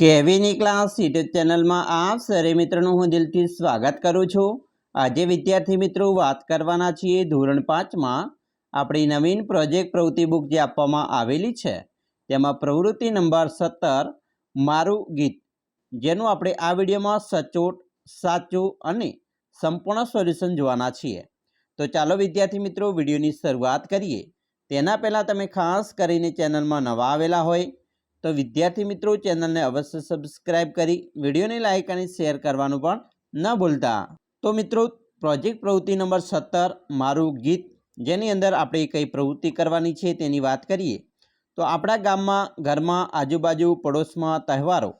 કેવીની class YouTube ચેનલમાં આપ સરે મિત્રોનું હું દિલથી સ્વાગત કરું છું. આજે વિદ્યાર્થી મિત્રો વાત કરવાના છીએ ધોરણ પાંચમાં. આપણી નવીન પ્રોજેક્ટ પ્રવૃત્તિ બુક જે આપવામાં આવેલી છે, તેમાં પ્રવૃત્તિ નંબર સત્તર, મારું ગીત. જેનું આપણે આ વિડીયોમાં સચોટ, સાચું અને સંપૂર્ણ સોલ્યુશન જોવાના છીએ. તો ચાલો વિદ્યાર્થી મિત્રો વિડીયોની શરૂઆત કરીએ. તેના પહેલાં તમે ખાસ કરીને ચેનલમાં નવા આવેલા હોય તો વિદ્યાર્થી મિત્રો ચેનલને અવશ્ય સબસ્ક્રાઇબ કરી વિડીયોને લાઇક અને શેર કરવાનું પણ ન ભૂલતા. તો મિત્રો પ્રોજેક્ટ પ્રવૃત્તિ નંબર સત્તર, મારું ગીત, જેની અંદર આપણે કઈ પ્રવૃત્તિ કરવાની છે તેની વાત કરીએ. તો આપણા ગામમાં, ઘરમાં, આજુબાજુ, પડોશમાં તહેવારો,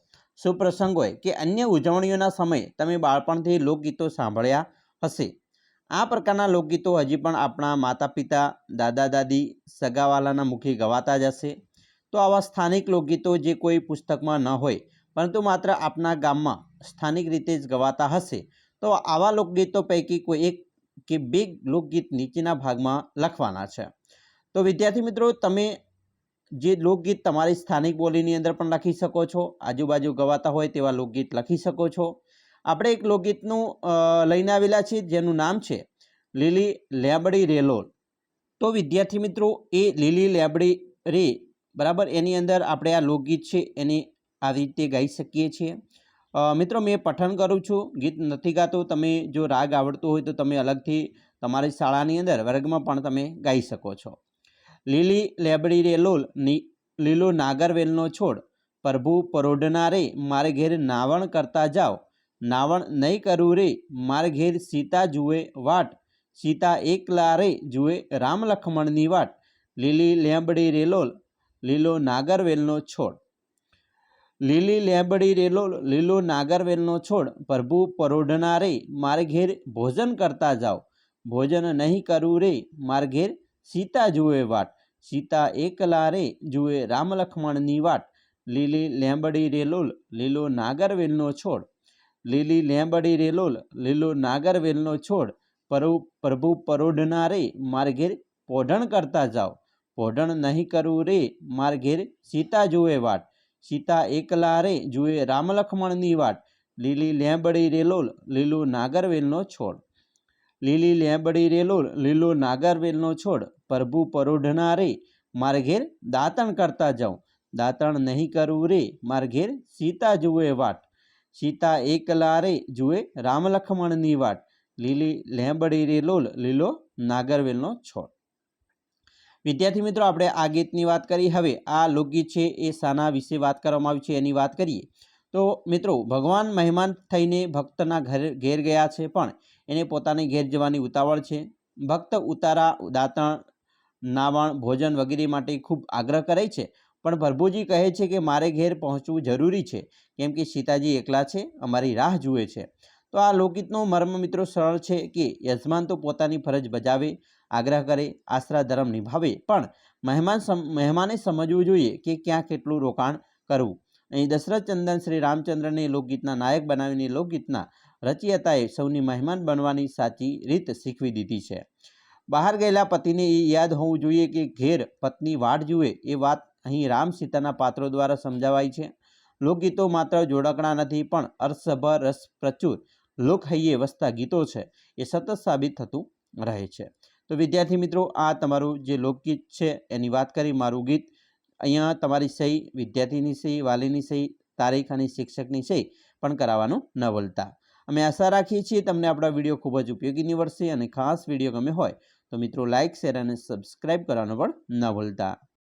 સુપ્રસંગ હોય કે અન્ય ઉજવણીઓના સમયે તમે બાળપણથી લોકગીતો સાંભળ્યા હશે. આ પ્રકારના લોકગીતો હજી પણ આપણા માતા પિતા દાદા દાદી સગાવાલાના મુખે ગવાતા જ હશે. તો આવા સ્થાનિક લોકગીતો જે કોઈ પુસ્તકમાં ન હોય, પરંતુ માત્ર આપના ગામમાં સ્થાનિક રીતે જ ગવાતા હશે, તો આવા લોકગીતો પૈકી કોઈ એક કે બે લોકગીત નીચેના ભાગમાં લખવાના છે. તો વિદ્યાર્થી મિત્રો, તમે જે લોકગીત તમારી સ્થાનિક બોલીની અંદર પણ લખી શકો છો, આજુબાજુ ગવાતા હોય તેવા લોકગીત લખી શકો છો. આપણે એક લોકગીતનું લઈને આવેલા છીએ, જેનું નામ છે લીલી લેબડી રેલોલ તો વિદ્યાર્થી મિત્રો, એ લીલી લેબડી રે બરાબર? એની અંદર આપણે આ લોકગીત છે, એની આવી રીતે ગાઈ શકીએ છીએ. મિત્રો, મેં પઠન કરું છું. ગીત નથી ગાતો. તમે જો રાગ આવડતો હોય તો તમે અલગથી તમારી શાળાની અંદર, વર્ગમાં પણ તમે ગાઈ શકો છો. લીલી લેબડી રે લોલ લીલો નાગરવેલનો છોડ. પ્રભુ પરોઢના રે, મારે ઘેર નાવણ કરતા જાઓ નાવણ નહીં કરું રે, મારે ઘેર સીતા જુએ વાટ. સીતા એકલા રે, જુએ રામ લખમણની વાટ. લીલી લેંબડી રેલોલ લીલો નાગરવેલનો છોડ. લીલી લેબડી રેલો, લીલો નાગરવેલનો છોડ. પ્રભુ પરોઢના રે, મારે ઘેર ભોજન કરતા જાઓ. ભોજન નહીં કરવું રે, મારે ઘેર સીતા જુએ વાટ. સીતા એકલા રે, જુએ રામ લખમણની વાટ. લીલી લેંબડી રેલોલ લીલો નાગરવેલનો છોડ. લીલી લેંબડી રેલોલ લીલો નાગરવેલનો છોડ. પ્રભુ પ્રભુ પરોઢના રે, મારે ઘેર પોઢણ કરતા જાઓ. પોઢણ નહીં કરવું રે, માર ઘેર સીતા જુએ વાટ. સીતા એકલા રે, જુએ રામ લક્ષ્મણની વાટ. લીલી લેંબડી રેલોલ, લીલું નાગરવેલનો છોડ. લીલી લેંબડી રેલોલ, લીલો નાગરવેલનો છોડ. પ્રભુ પરોઢના રે, માર ઘેર દાંતણ કરતા જાઉં. દાંતણ નહીં કરવું રે, માર ઘેર સીતા જુએ વાટ. સીતા એકલા રે, જુએ રામ લક્ષ્મણની વાટ. લીલી લેંબડી રેલોલ, લીલો નાગરવેલનો છોડ. વિદ્યાર્થી મિત્રો, આપણે આ ગીતની વાત કરી. હવે આ લોકગીત છે એ શાના વિશે વાત કરવામાં આવી છે, એની વાત કરીએ. તો મિત્રો, ભગવાન મહેમાન થઈને ભક્તના ઘર, ઘેર ગયા છે પણ એને પોતાની ઘેર જવાની ઉતાવળ છે. ભક્ત ઉતારા, દાંતણ, નાવણ, ભોજન વગેરે માટે ખૂબ આગ્રહ કરે છે. પણ પ્રભુજી કહે છે કે, મારે ઘેર પહોંચવું જરૂરી છે. કેમ કે સીતાજી એકલા છે, અમારી રાહ જુએ છે. તો આ લોકગીતનો મર્મ મિત્રો સરળ છે કે યજમાન તો પોતાની ફરજ બજાવે આગ્રહ કરે આશરા ધર્મ નિભાવે. પણ મહેમાન મહેમાને સમજવું જોઈએ કે ક્યાં કેટલું રોકાણ કરવું. અહીં દશરથ ચંદન શ્રી રામચંદ્રને લોકગીતના નાયક બનાવીને લોકગીતના રચયતાએ સૌની મહેમાન બનવાની સાચી રીત શીખવી દીધી છે. બહાર ગયેલા પતિને એ યાદ હોવું જોઈએ કે ઘેર પત્ની વાટ જુએ એ વાત અહીં રામ સીતાના પાત્રો દ્વારા સમજાવાય છે. લોકગીતો માત્ર જોડકણા નથી, પણ અર્થસભર રસ પ્રચુર લોકહૈયે વસતા ગીતો છે. એ સતત સાબિત થતું રહે છે. તો વિદ્યાર્થી મિત્રો, આ તમારું જે લોકગીત છે, એની વાત કરી, મારું ગીત. અહીંયા તમારી સહી, વિદ્યાર્થીની સહી, વાલીની સહી, તારીખ અને શિક્ષકની સહી પણ કરાવવાનું ન ભૂલતા. અમે આશા રાખીએ છીએ તમને આપણા વીડિયો ખૂબ જ ઉપયોગી નીવડશે અને ખાસ વીડિયો ગમે હોય તો મિત્રો લાઇક શેર અને સબસ્ક્રાઇબ કરવાનું પણ ન ભૂલતા.